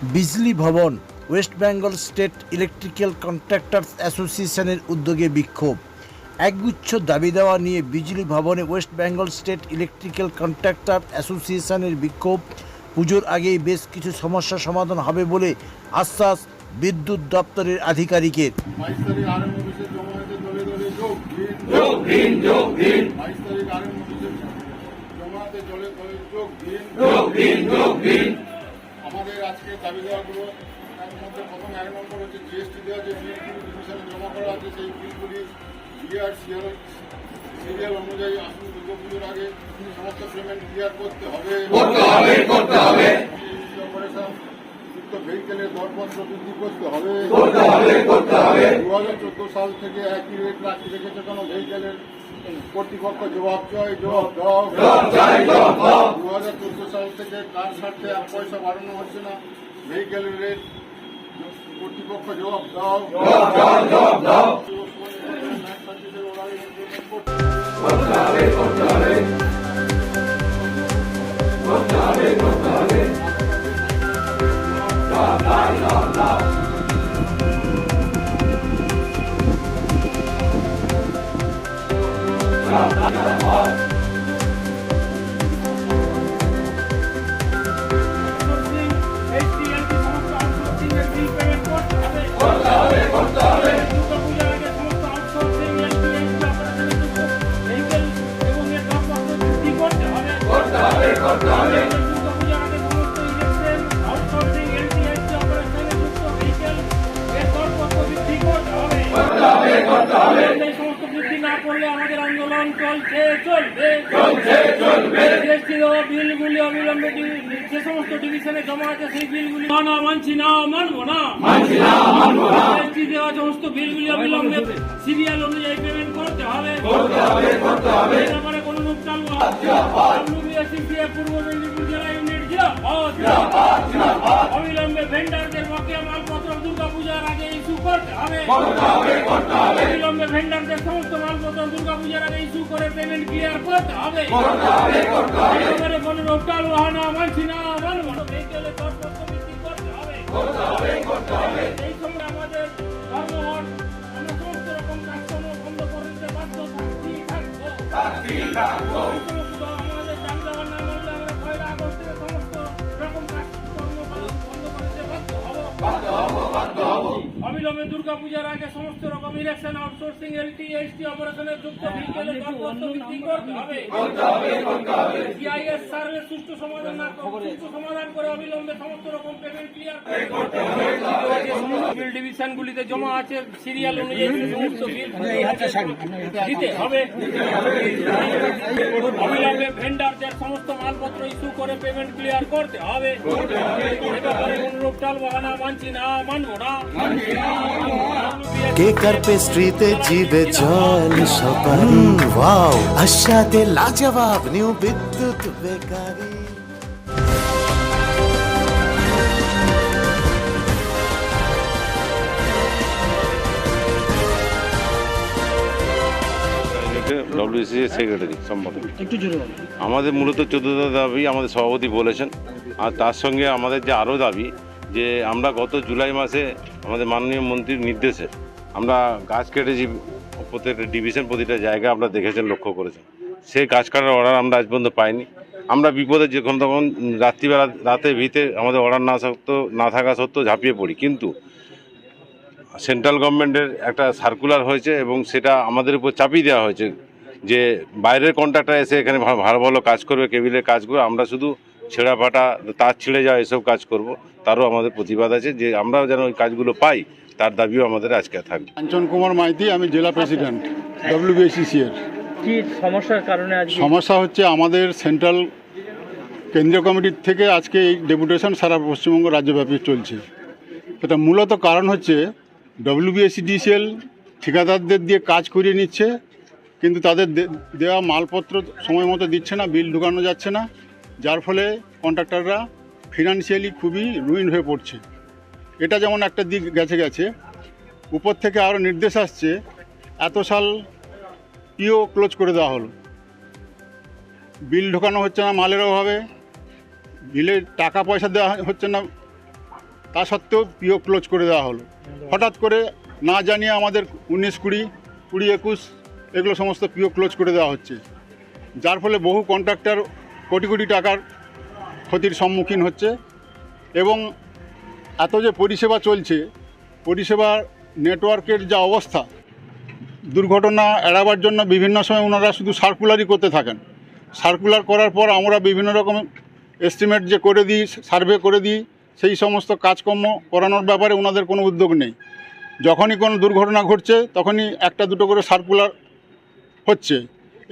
Bijli Bhavan West Bengal state electrical contractors অ্যাসোসিয়েশনের উদ্যোগে বিক্ষোভ। একগুচ্ছ দাবি দেওয়া নিয়ে বিজলি ভবনে West Bengal state electrical contractor অ্যাসোসিয়েশনের বিক্ষোভ। পুজোর আগেই বেশ কিছু সমস্যা সমাধান হবে বলে আশ্বাস বিদ্যুৎ দপ্তরের আধিকারিকের। বাইশ তারিখ দাবি দেওয়াগুলো তার মধ্যে প্রথম এক নম্বর হচ্ছে জিএসটি দেওয়া যে বিলগুলি ডিভিশনে জমা করা আছে সেই বিলগুলি বিআর সিআর সিরিয়াল অনুযায়ী আসুন দুর্গা পুজোর আগে সমস্ত পেমেন্ট ক্লিয়ার করতে হবে। করতে হবে ভেহিকেলের দরপত্র বৃদ্ধি করতে হবে। দু হাজার চোদ্দ সাল থেকে একই রেট রাখি রেখেছে কোনো ভেহিকেলের কর্তৃপক্ষ জবাব চাই জবাব দাও। দু হাজার চোদ্দ সাল থেকে কার স্বার্থে এক পয়সা বাড়ানো হচ্ছে না ভেহিকেলের রেট কর্তৃপক্ষ জবাব দাও। জবাব দাও আউটসোর্সিং চলছে চলবে যে সমস্ত ডিভিশনে জমা আছে সেই বিলগুলি না মানবো না সমস্ত বিলগুলি অবিলম্বে সিরিয়াল অনুযায়ী পেমেন্ট করতে হবে করতে হবে করতে হবে। অবিলম্বে ভেন্ডারদের বকেয়া মালপত্র দুর্গা পূজার আগে ইস্যু করতে হবে অবিলম্বে ভেন্ডারদের সমস্ত মালপত্র দুর্গা পূজার আগে ইস্যু করে পেমেন্ট ক্লিয়ার করতে হবে কোনো রোটাল বাহানা মানছি না মানবো করতে হবে করতে এই সময় আমাদের Go. অবিলম্বে দুর্গা পূজার আগে সমস্ত রকম ইলেকশন আউটসোর্সিং এলটি এসটি অপারেশনের যুক্ত ভেহিকেলের দরপত্র বৃদ্ধি করতে হবে। করতে হবে করতে হবে। সিআইএস সার্ভে সুষ্ঠু সমাধান না সুষ্ঠু সমাধান করে অবিলম্বে সমস্ত রকম পেমেন্ট ক্লিয়ার করতে হবে বিল ডিভিশনগুলিতে জমা আছে সিরিয়াল অনুযায়ী সমস্ত বিল দিতে হবে। অবিলম্বে ভেন্ডারদের সমস্ত মালপত্র ইস্যু করে পেমেন্ট ক্লিয়ার করতে হবে। এ ব্যাপারে অনুরূপ টাল বাহানা মানছি না মানবো না। কেকার পেস্ট্রিতে জিবে জল সপারি ওয়াও আশাতে লাজবাব new Bidyut bakery. WC secretary সম্পাদক আমাদের মূলত চোদ্দটা দাবি আমাদের সভাপতি বলেছেন। আর তার সঙ্গে আমাদের যে আরও দাবি যে আমরা গত জুলাই মাসে আমাদের মাননীয় মন্ত্রীর নির্দেশে আমরা গাছ কেটেছি প্রত্যেকটা ডিভিশন প্রতিটা জায়গা আমরা দেখেছেন, লক্ষ্য করেছেন। সেই গাছ কাটার অর্ডার আমরা আজ পর্যন্ত পাইনি। আমরা বিপদে যখন তখন রাত্রিবেলা, রাতে ভিতে আমাদের অর্ডার না সত্ত্বেও না থাকা সত্ত্বেও ঝাঁপিয়ে পড়ি। কিন্তু সেন্ট্রাল গভর্নমেন্টের একটা সার্কুলার হয়েছে এবং সেটা আমাদের উপর চাপিয়ে দেওয়া হয়েছে যে বাইরের কন্ট্রাক্টর এসে এখানে ভালো ভালো কাজ করবে কেবিলের কাজ করবে। আমরা শুধু ছেঁড়া ফাটা তার ছিঁড়ে যাওয়া এসব কাজ করব। তারও আমাদের প্রতিবাদ আছে যে আমরা যেন ওই কাজগুলো পাই তার দাবিও আমাদের আজকে থাকবে। কাঞ্চন কুমার মাইতি আমি জেলা প্রেসিডেন্ট ডব্লিউবিএসিসি এর। কি সমস্যার কারণে সমস্যা হচ্ছে আমাদের সেন্ট্রাল কেন্দ্রীয় কমিটির থেকে আজকে এই ডেপুটেশন সারা পশ্চিমবঙ্গ রাজ্যব্যাপী চলছে। এটা মূলত কারণ হচ্ছে ডব্লিউবিএসিডিসিএল ঠিকাদারদের দিয়ে কাজ করিয়ে নিচ্ছে কিন্তু তাদের দে- দেওয়া মালপত্র সময় মতো দিচ্ছে না বিল ঢুকানো যাচ্ছে না। যার ফলে কন্ট্রাক্টররা ফিনান্সিয়ালি খুবই রুইন হয়ে পড়ছে। এটা যেমন একটা দিক গেছে গেছে, উপর থেকে আরও নির্দেশ আসছে, এত সাল পিও ক্লোজ করে দেওয়া হলো। বিল ঢোকানো হচ্ছে না মালের অভাবে, বিলে টাকা পয়সা দেওয়া হচ্ছে না, তা সত্ত্বেও পিও ক্লোজ করে দেওয়া হলো। হঠাৎ করে না জানিয়ে আমাদের উনিশ কুড়ি কুড়ি একুশ, এগুলো সমস্ত পিও ক্লোজ করে দেওয়া হচ্ছে। যার ফলে বহু কন্ট্রাক্টর কোটি কোটি টাকার ক্ষতির সম্মুখীন হচ্ছে এবং এত যে পরিষেবা চলছে পরিষেবার নেটওয়ার্কের যা অবস্থা, দুর্ঘটনা এড়াবার জন্য বিভিন্ন সময় ওনারা শুধু সার্কুলারই করতে থাকেন। সার্কুলার করার পর আমরা বিভিন্ন রকম এস্টিমেট যে করে দিই সার্ভে করে দিই, সেই সমস্ত কাজকর্ম করানোর ব্যাপারে ওনাদের কোনো উদ্যোগ নেই। যখনই কোনো দুর্ঘটনা ঘটছে, তখনই একটা দুটো করে সার্কুলার হচ্ছে।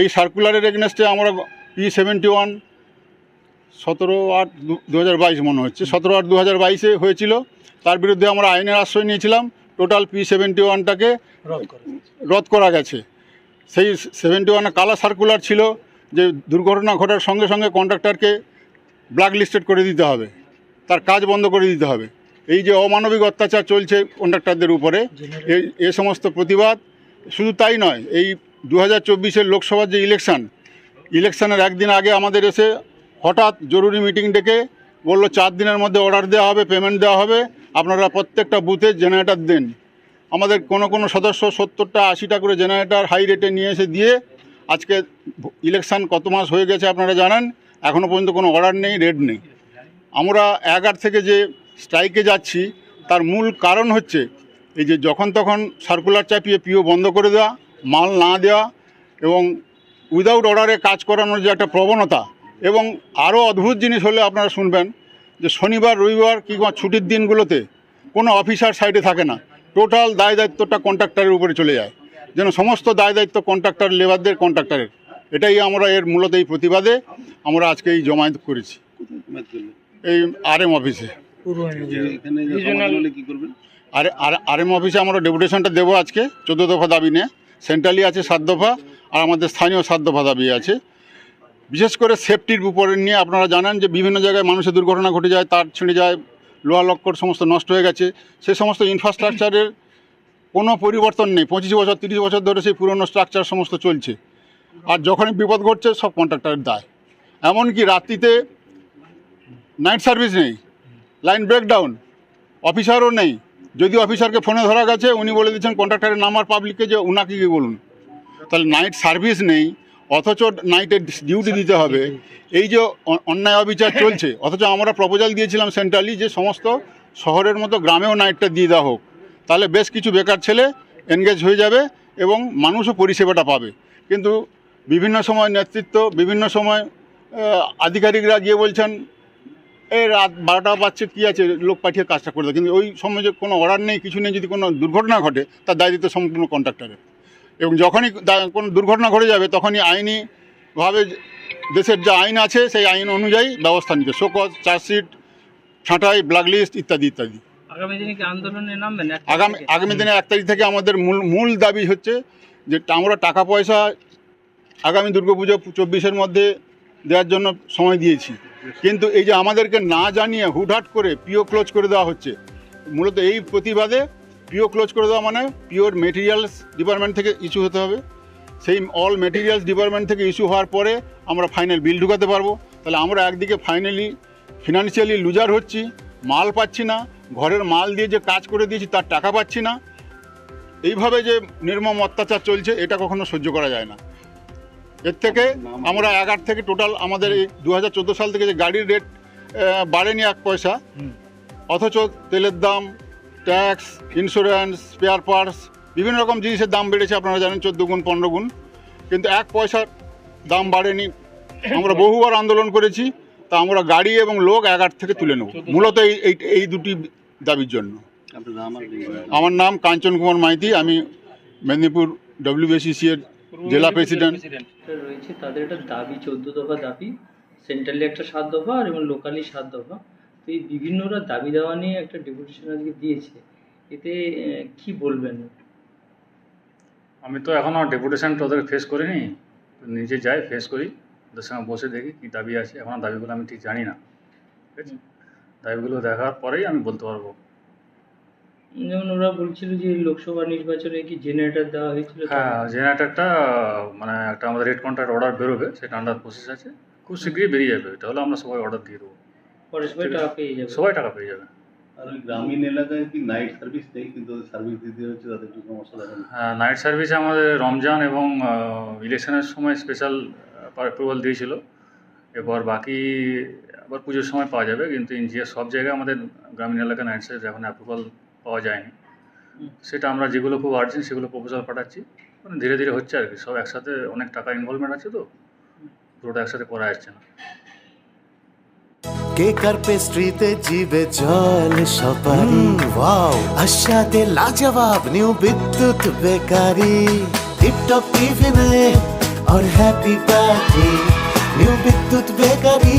এই সার্কুলারের এগনেস্টে আমরা পি সেভেন্টি ওয়ান সতেরো আট দু হাজার বাইশ মনে হচ্ছে। সতেরো আট দু হাজার বাইশে হয়েছিল। তার বিরুদ্ধে আমরা আইনের আশ্রয় নিয়েছিলাম। টোটাল পি সেভেন্টি ওয়ানটাকে রদ করা গেছে। সেই সেভেন্টি ওয়ানে কালা সার্কুলার ছিল যে দুর্ঘটনা ঘটার সঙ্গে সঙ্গে কন্ট্রাক্টরকে ব্ল্যাক লিস্টেড করে দিতে হবে। তার কাজ বন্ধ করে দিতে হবে। এই যে অমানবিক অত্যাচার চলছে কন্ট্রাক্টরদের উপরে এই এ সমস্ত প্রতিবাদ। শুধু তাই নয় এই দু হাজার চব্বিশের লোকসভার যে ইলেকশন ইলেকশনের একদিন আগে আমাদের এসে হঠাৎ জরুরি মিটিং ডেকে বলল, চার দিনের মধ্যে অর্ডার দেওয়া হবে পেমেন্ট দেওয়া হবে। আপনারা প্রত্যেকটা বুথে জেনারেটার দেন। আমাদের কোনো কোনো সদস্য সত্তরটা, আশিটা করে জেনারেটার হাই রেটে নিয়ে এসে দিয়ে আজকে ইলেকশান কত মাস হয়ে গেছে আপনারা জানেন? এখনও পর্যন্ত কোনো অর্ডার নেই রেট নেই। আমরা এগার থেকে যে স্ট্রাইকে যাচ্ছি, তার মূল কারণ হচ্ছে এই যে যখন তখন সার্কুলার চাপিয়ে পিও বন্ধ করে দেওয়া, মাল না দেওয়া এবং উইদাউট অর্ডারে কাজ করানোর যে একটা প্রবণতা এবং আরও অদ্ভুত জিনিস হলে আপনারা শুনবেন যে শনিবার রবিবার কিংবা ছুটির দিনগুলোতে কোনো অফিসার সাইডে থাকে না। টোটাল দায় দায়িত্বটা কন্ট্রাক্টরের উপরে চলে যায়। যেন সমস্ত দায় দায়িত্ব কন্ট্রাক্টর লেবারদের কন্ট্রাক্টরের এটাই আমরা এর মূলত এই প্রতিবাদে আমরা আজকে এই জমায়েত করেছি। এই আরএম অফিসে পূর্ব আর আর আরএম অফিসে আমরা ডেপুটেশনটা দেবো আজকে চোদ্দ দফা দাবি নিয়ে। সেন্ট্রালি আছে সাত দফা, আর আমাদের স্থানীয় সাত দফা দাবি আছে। বিশেষ করে সেফটির উপরে নিয়ে আপনারা জানেন যে বিভিন্ন জায়গায় মানুষের দুর্ঘটনা ঘটে যায়, তার ছিঁড়ে যায় লোহা লক্কর সমস্ত নষ্ট হয়ে গেছে। সে সমস্ত ইনফ্রাস্ট্রাকচারের কোনো পরিবর্তন নেই। পঁচিশ বছর, তিরিশ বছর ধরে সেই পুরনো স্ট্রাকচার সমস্ত চলছে। আর যখনই বিপদ ঘটছে, সব কন্ট্রাক্টরের দায়। এমনকি রাত্রিতে নাইট সার্ভিস নেই লাইন ব্রেকডাউন অফিসারও নেই যদি অফিসারকে ফোনে ধরা গেছে, উনি বলে দিচ্ছেন কন্ট্রাক্টরের নাম্বার পাবলিককে যে ওনাকে গিয়ে বলুন। তাহলে নাইট সার্ভিস নেই, অথচ নাইটে ডিউটি দিতে হবে। এই যে অন্যায় অবিচার চলছে, অথচ আমরা প্রপোজাল দিয়েছিলাম সেন্ট্রালি যে সমস্ত শহরের মতো গ্রামেও নাইটটা দিয়ে দেওয়া হোক। তাহলে বেশ কিছু বেকার ছেলে এনগেজ হয়ে যাবে এবং মানুষও পরিষেবাটা পাবে। কিন্তু বিভিন্ন সময় নেতৃত্ব, বিভিন্ন সময় আধিকারিকরা গিয়ে বলছেন এই রাত বারোটা বাজছে কী আছে? লোক পাঠিয়ে কাজটা করে দেয় কিন্তু ওই সময় যে কোনো অর্ডার নেই কিছু নেই যদি কোনো দুর্ঘটনা ঘটে তার দায়িত্ব সম্পূর্ণ কন্ট্রাক্টরের। এবং যখনই কোনো দুর্ঘটনা ঘটে যাবে তখনই আইনিভাবে দেশের যে আইন আছে সেই আইন অনুযায়ী ব্যবস্থা নিতে শোকজ চার্জশিট ছাঁটাই ব্ল্যাক লিস্ট ইত্যাদি ইত্যাদি। আগামী দিনে কি আন্দোলনে নামবেন? এক আগামী? দিনে এক তারিখ থেকে আমাদের মূল মূল দাবি হচ্ছে যে আমরা টাকা পয়সা আগামী দুর্গাপুজো চব্বিশের মধ্যে দেওয়ার জন্য সময় দিয়েছি। কিন্তু এই যে আমাদেরকে না জানিয়ে হুটহাট করে পিও ক্লোজ করে দেওয়া হচ্ছে, মূলত এই প্রতিবাদে পিও ক্লোজ করে দেওয়া মানে পিওর মেটেরিয়ালস ডিপার্টমেন্ট থেকে ইস্যু হতে হবে। সেই অল মেটেরিয়ালস ডিপার্টমেন্ট থেকে ইস্যু হওয়ার পরে আমরা ফাইনাল বিল ঢুকাতে পারব। তাহলে আমরা একদিকে ফাইনালি ফিনান্সিয়ালি লুজার হচ্ছি, মাল পাচ্ছি না, ঘরের মাল দিয়ে যে কাজ করে দিয়েছি তার টাকা পাচ্ছি না। এইভাবে যে নির্মম অত্যাচার চলছে, এটা কখনো সহ্য করা যায় না। এর থেকে আমরা এগার থেকে টোটাল আমাদের এই দু হাজার চোদ্দ সাল থেকে যে গাড়ির রেট বাড়েনি এক পয়সা। অথচ তেলের দাম ট্যাক্স ইন্স্যুরেন্স স্পেয়ার পার্টস বিভিন্ন রকম জিনিসের দাম বেড়েছে আপনারা জানেন চোদ্দ গুণ পনেরো গুণ। কিন্তু এক পয়সার দাম বাড়েনি। আমরা বহুবার আন্দোলন করেছি তা আমরা গাড়ি এবং লোক এগার থেকে তুলে নেব। মূলত এই এই- এই দুটি দাবির জন্য। আমার নাম কাঞ্চন কুমার মাইতি আমি মেদিনীপুর ডব্লিউবিসিসি এর জেলা প্রেসিডেন্ট রয়েছে তাদের একটা দাবি চোদ্দ দফা দাবি সেন্ট্রালি একটা সাত দফা আর এবং লোকালি সাত দফা। তো এই বিভিন্নরা দাবি দেওয়া নিয়ে একটা ডেপুটেশন আজকে দিয়েছে। এতে কি বলবেন? আমি তো এখনও ডেপুটেশন ওদের ফেস করিনি। নিজে যাই ফেস করি। ওদের সঙ্গে বসে দেখি কী দাবি আছে। এখন দাবিগুলো আমি ঠিক জানি না। ঠিক আছে? দাবিগুলো দেখার পরেই আমি বলতে পারব। যেমন ওরা বলছিল যে লোকসভা নির্বাচনে কি জেনারেটর দেওয়া হয়েছিল? হ্যাঁ জেনারেটারটা মানে একটা আমাদের রেড কন্ট্রাক্ট অর্ডার বেরোবে সেটা আন্ডার প্রসেস আছে। খুব শীঘ্রই বেরিয়ে যাবে এটা হলে আমরা সবাই অর্ডার দিয়ে দেবো। পরে সবাই টাকা পেয়ে যাবে। সবাই টাকা পেয়ে যাবে। আর ওই গ্রামীণ এলাকায় কি নাইট সার্ভিস নেই কিন্তু সার্ভিস দিতে হচ্ছে তাদের একটু সমস্যা দেখা যাচ্ছে নাইট সার্ভিসে আমাদের রমজান এবং ইলেকশনের সময় স্পেশাল অ্যাপ্রুভাল দিয়েছিল। এরপর বাকি আবার পুজোর সময় পাওয়া যাবে কিন্তু ইন্ডিয়ার সব জায়গায় আমাদের গ্রামীণ এলাকায় নাইট সার্ভিস এখন অ্যাপ্রুভাল পাওয়া যায়নি। সেটা আমরা যেগুলো খুব আর্জেন্ট সেগুলো প্রপোজাল পাঠাচ্ছি। মানে ধীরে ধীরে হচ্ছে আর কি সব একসাথে অনেক টাকা ইনভলভমেন্ট আছে তো পুরোটা একসাথে করা যাচ্ছে না। কে আর পেস্ট্রিতে জিবে জল সপারি ওয়াও আশাতে লাজবাব নিউ বিদ্যুৎ বেকারি। টিপটপ টিফিনে আর happy party new Bidyut bakery.